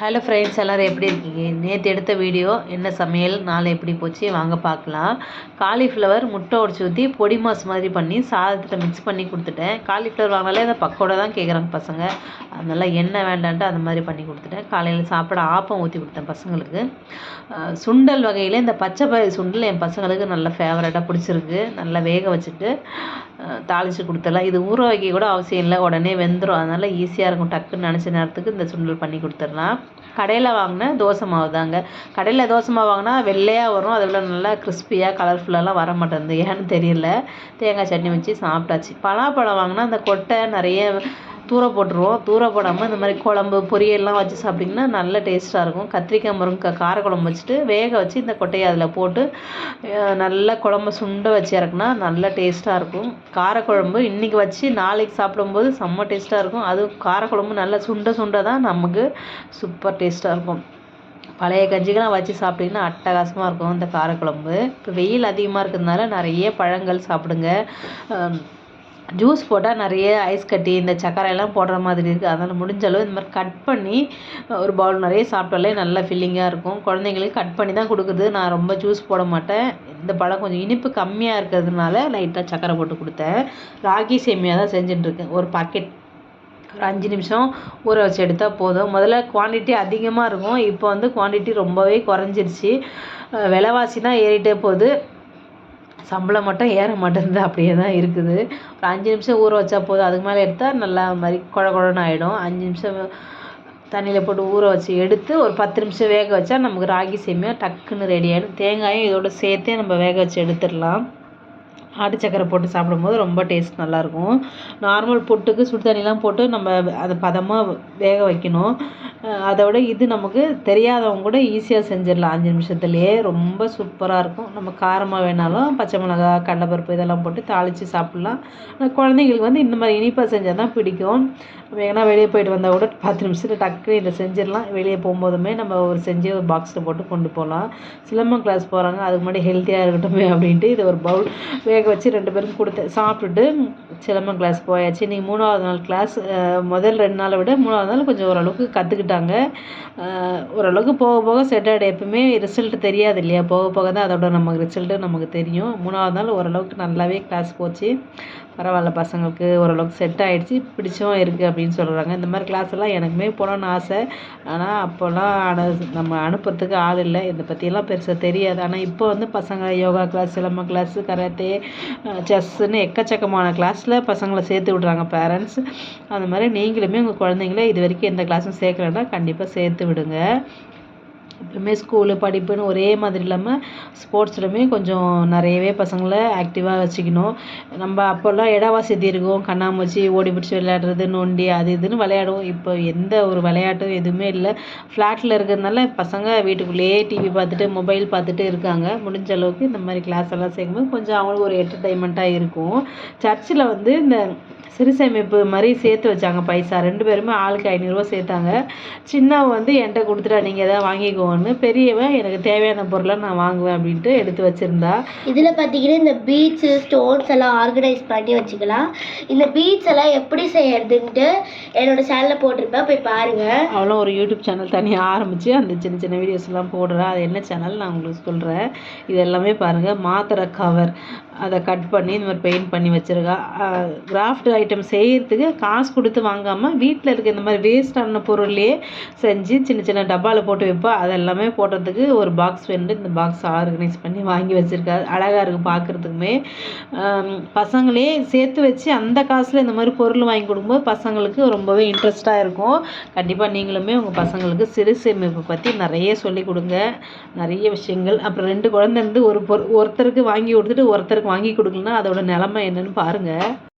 Hello friends எல்லோரும் எப்படி இருக்கீங்க? நேற்று எடுத்த வீடியோ என்ன சமையல் நாளை எப்படி போச்சு? வாங்க பார்க்கலாம். காலிஃப்ளவர் முட்டை உடச்சி ஊற்றி பொடி மாஸ் மாதிரி பண்ணி சாதத்தில் மிக்ஸ் பண்ணி கொடுத்துட்டேன். காலிஃப்ளவர் வாங்கினாலே அதை பக்கோட தான் கேட்குறாங்க பசங்க. அதனால் என்ன வேண்டான்ட்டு அந்த மாதிரி பண்ணி கொடுத்துட்டேன். காலையில் சாப்பிட ஆப்பம் ஊற்றி கொடுத்தேன் பசங்களுக்கு. சுண்டல் வகையில் இந்த பச்சை பயிர் சுண்டல் என் பசங்களுக்கு நல்ல ஃபேவரட்டாக பிடிச்சிருக்கு. நல்லா வேக வச்சுட்டு தாளித்து கொடுத்துடலாம். இது ஊற வைக்க கூட அவசியம் இல்லை. உடனே வெந்துடும் அதனால் ஈஸியாக இருக்கும். டக்குன்னு நினச்ச நேரத்துக்கு இந்த சுண்டல் பண்ணி கொடுத்துடலாம். கடையில் வாங்கின தோசை மாவு தாங்க. கடையில் தோசை மாவு வாங்கினா வெள்ளையாக வரும். அதை விட நல்லா கிறிஸ்பியாக கலர்ஃபுல்லாலாம் வர மாட்டேங்குது ஏன்னு தெரியல. தேங்காய் சட்னி வச்சு சாப்பிட்டாச்சு. பலாப்பழம் வாங்கினா அந்த கொட்டை நிறைய தூர போட்டுருவோம் தூர போடாமல் இந்த மாதிரி குழம்பு பொரியல்லாம் வச்சு சாப்பிட்டிங்கன்னா நல்ல டேஸ்ட்டாக இருக்கும். கத்திரிக்காய் முருங்கக்காய் காரக்குழம்பு வச்சுட்டு வேக வச்சு இந்த கொட்டையை அதில் போட்டு நல்லா குழம்பு சுண்ட வச்சு இறக்குனா நல்ல டேஸ்ட்டாக இருக்கும். காரக்குழம்பு இன்றைக்கி வச்சு நாளைக்கு சாப்பிடும்போது செம்ம டேஸ்ட்டாக இருக்கும். அதுவும் காரக்குழம்பு நல்லா சுண்ட சுண்ட தான் நமக்கு சூப்பர் டேஸ்ட்டாக இருக்கும். பழைய கஞ்சிகள்லாம் வச்சு சாப்பிட்டிங்கன்னா அட்டகாசமாக இருக்கும் இந்த காரக்குழம்பு. இப்போ வெயில் அதிகமாக இருக்கிறதுனால நிறைய பழங்கள் சாப்பிடுங்க. ஜூஸ் போட்டால் நிறைய ஐஸ் கட்டி இந்த சக்கரையெல்லாம் எல்லாம் போடுற மாதிரி இருக்குது அதனால் முடிஞ்ச அளவு இந்த மாதிரி கட் பண்ணி ஒரு பவுல் நிறைய சாப்பிட்டாலே நல்லா ஃபில்லிங்காக இருக்கும். குழந்தைங்களுக்கு கட் பண்ணி தான் கொடுக்குறது. நான் ரொம்ப ஜூஸ் போட மாட்டேன். இந்த பழம் கொஞ்சம் இனிப்பு கம்மியாக இருக்கிறதுனால லைட்டாக சக்கரை போட்டு கொடுத்தேன். ராகி சேமியா தான் செஞ்சுட்டுருக்கேன் ஒரு பாக்கெட் ஒரு அஞ்சு நிமிஷம் ஊற வச்சு எடுத்தால் போதும். முதல்ல குவான்டிட்டி அதிகமாக இருக்கும். இப்போ வந்து குவான்டிட்டி ரொம்பவே குறைஞ்சிருச்சு. விலைவாசி தான் ஏறிட்டே போகுது. சம்பளம் மட்டும் ஏற மாட்டேங்குது அப்படியே தான் இருக்குது. ஒரு அஞ்சு நிமிஷம் ஊற வச்சா போதும். அதுக்கு மேலே எடுத்தால் நல்லா மாதிரி குழ குழன்னு ஆகிடும் அஞ்சு நிமிஷம் தண்ணியில் போட்டு ஊற வச்சு எடுத்து ஒரு பத்து நிமிஷம் வேக வச்சா நமக்கு ராகி சேமியா டக்குன்னு ரெடி ஆகிடும் தேங்காயும் இதோட சேர்த்தே நம்ம வேக வச்சு எடுத்துடலாம். ஆட்டு சக்கரை போட்டு சாப்பிடும்போது ரொம்ப டேஸ்ட் நல்லாயிருக்கும். நார்மல் புட்டுக்கு சுடு தண்ணிலாம் போட்டு நம்ம அதை பதமாக வேக வைக்கணும். அதை விட இது நமக்கு தெரியாதவங்க கூட ஈஸியாக செஞ்சிடலாம். அஞ்சு நிமிஷத்துலேயே ரொம்ப சூப்பராக இருக்கும். நம்ம காரமாக வேணாலும் பச்சை மிளகா கடலைப்பருப்பு இதெல்லாம் போட்டு தாளித்து சாப்பிட்லாம். ஆனால் குழந்தைங்களுக்கு வந்து இந்த மாதிரி இனிப்பாக செஞ்சால் தான் பிடிக்கும். நம்ம எங்கன்னா வெளியே போயிட்டு வந்தால் கூட பத்து நிமிஷத்தில் டக்குனு இதை செஞ்சிடலாம். வெளியே போகும்போதுமே நம்ம ஒரு செஞ்சு ஒரு பாக்ஸில் போட்டு கொண்டு போகலாம். சிலம்பம் கிளாஸ் போகிறாங்க அதுக்கு முன்னாடி ஹெல்த்தியாக இருக்கட்டுமே அப்படின்ட்டு இதை ஒரு பவுல் வேக வச்சு ரெண்டு பேரும் கொடுத்தேன். சாப்பிட்டுட்டு சிலம்பம் கிளாஸ் போயாச்சு. இன்றைக்கி மூணாவது நாள் கிளாஸ் முதல் ரெண்டு நாளை விட மூணாவது நாள் கொஞ்சம் ஓரளவுக்கு கற்றுக்கிட்டு கற்றுக்கிட்டாங்க ஓரளவுக்கு போக போக செட் ஆகிடும் எப்பவுமே ரிசல்ட் தெரியாது இல்லையா போக போக தான் அதோட நமக்கு ரிசல்ட்டு நமக்கு தெரியும். மூணாவது நாள் ஓரளவுக்கு நல்லாவே கிளாஸ் போச்சு. பரவாயில்ல பசங்களுக்கு ஓரளவுக்கு செட் ஆகிடுச்சு பிடிச்சும் இருக்குது அப்படின்னு சொல்கிறாங்க இந்த மாதிரி கிளாஸ் எல்லாம் எனக்குமே போகணுன்னு ஆசை. ஆனால் அப்போல்லாம் அனு நம்ம அனுப்புறதுக்கு ஆள் இல்லை. இதை பற்றியெல்லாம் பெருசாக தெரியாது. ஆனால் இப்போ வந்து பசங்க யோகா கிளாஸ் சிலம்ப கிளாஸ் கராத்தே செஸ்ஸுன்னு எக்கச்சக்கமான கிளாஸில் பசங்களை சேர்த்து விட்றாங்க பேரண்ட்ஸ் அந்த மாதிரி நீங்களுமே உங்கள் குழந்தைங்கள இது வரைக்கும் எந்த கிளாஸும் சேர்க்கலன்னா கண்டிப்பாக சேர்த்து விடுங்க. எப்பவுமே ஸ்கூலு படிப்புன்னு ஒரே மாதிரி இல்லாமல் ஸ்போர்ட்ஸ்லையுமே கொஞ்சம் நிறையவே பசங்களை ஆக்டிவாக வச்சுக்கணும். நம்ம அப்போல்லாம் இட வசதி இருக்கும். கண்ணாமூச்சி ஓடி பிடிச்சி விளையாடுறது நொண்டி அது இதுன்னு விளையாடுவோம். இப்போ எந்த ஒரு விளையாட்டும் எதுவுமே இல்லை. ஃப்ளாட்டில் இருக்கிறதுனால பசங்க வீட்டுக்குள்ளேயே டிவி பார்த்துட்டு மொபைல் பார்த்துட்டு இருக்காங்க. முடிஞ்ச அளவுக்கு இந்த மாதிரி கிளாஸ் எல்லாம் சேர்க்கும்போது கொஞ்சம் அவங்களுக்கு ஒரு என்டர்டைன்மெண்ட்டாக இருக்கும். சர்ச்சில் வந்து இந்த சிறு சேமிப்பு மாதிரி சேர்த்து வச்சாங்க பைசா. ரெண்டு பேருமே ஆளுக்கு ஐநூறுரூவா சேர்த்தாங்க. சின்னவ வந்து என்கிட்ட கொடுத்துட்டா நீங்கள் எதாவது வாங்கிக்கோன்னு. பெரியவன் எனக்கு தேவையான பொருளை நான் வாங்குவேன் அப்படின்ட்டு எடுத்து வச்சுருந்தா. இதில் பார்த்தீங்கன்னா இந்த பீட்ஸு ஸ்டோன்ஸ் எல்லாம் ஆர்கனைஸ் பண்ணி வச்சுக்கலாம். இந்த பீட்ஸ் எல்லாம் எப்படி செய்யறதுன்ட்டு என்னோட சேனலில் போட்டிருப்பேன். போய் பாருங்கள் அவளும் ஒரு யூடியூப் சேனல் தனியாக ஆரம்பித்து அந்த சின்ன சின்ன வீடியோஸ் எல்லாம் போடுறா. அது என்ன சேனல்? நான் உங்களுக்கு சொல்கிறேன் இது எல்லாமே பாருங்கள் மாத்திரை கவர். அதை கட் பண்ணி இந்த மாதிரி பெயிண்ட் பண்ணி வச்சுருக்கா. கிராஃப்ட் ஐட்டம் செய்கிறதுக்கு காசு கொடுத்து வாங்காமல் வீட்டில் இருக்க இந்த மாதிரி வேஸ்டான பொருள்லேயே செஞ்சு சின்ன சின்ன டப்பாவில் போட்டு வைப்போம் அதெல்லாமே போடுறதுக்கு ஒரு பாக்ஸ் வந்து இந்த பாக்ஸ் ஆர்கனைஸ் பண்ணி வாங்கி வச்சுருக்காரு அழகாக இருக்குது பார்க்குறதுக்குமே பசங்களே சேர்த்து வச்சு அந்த காசில் இந்த மாதிரி பொருள் வாங்கி கொடுக்கும்போது பசங்களுக்கு ரொம்பவே இன்ட்ரெஸ்ட்டாக இருக்கும். கண்டிப்பாக நீங்களுமே உங்கள் பசங்களுக்கு சிறு சேமிப்பு பற்றி நிறைய சொல்லிக் கொடுங்க. நிறைய விஷயங்கள். அப்புறம் ரெண்டு குழந்தை இருந்து ஒரு பொரு ஒருத்தருக்கு வாங்கி கொடுத்துட்டு ஒருத்தருக்கு வாங்கி கொடுக்கலன்னா அதோட நிலமை என்னன்னு பாருங்கள்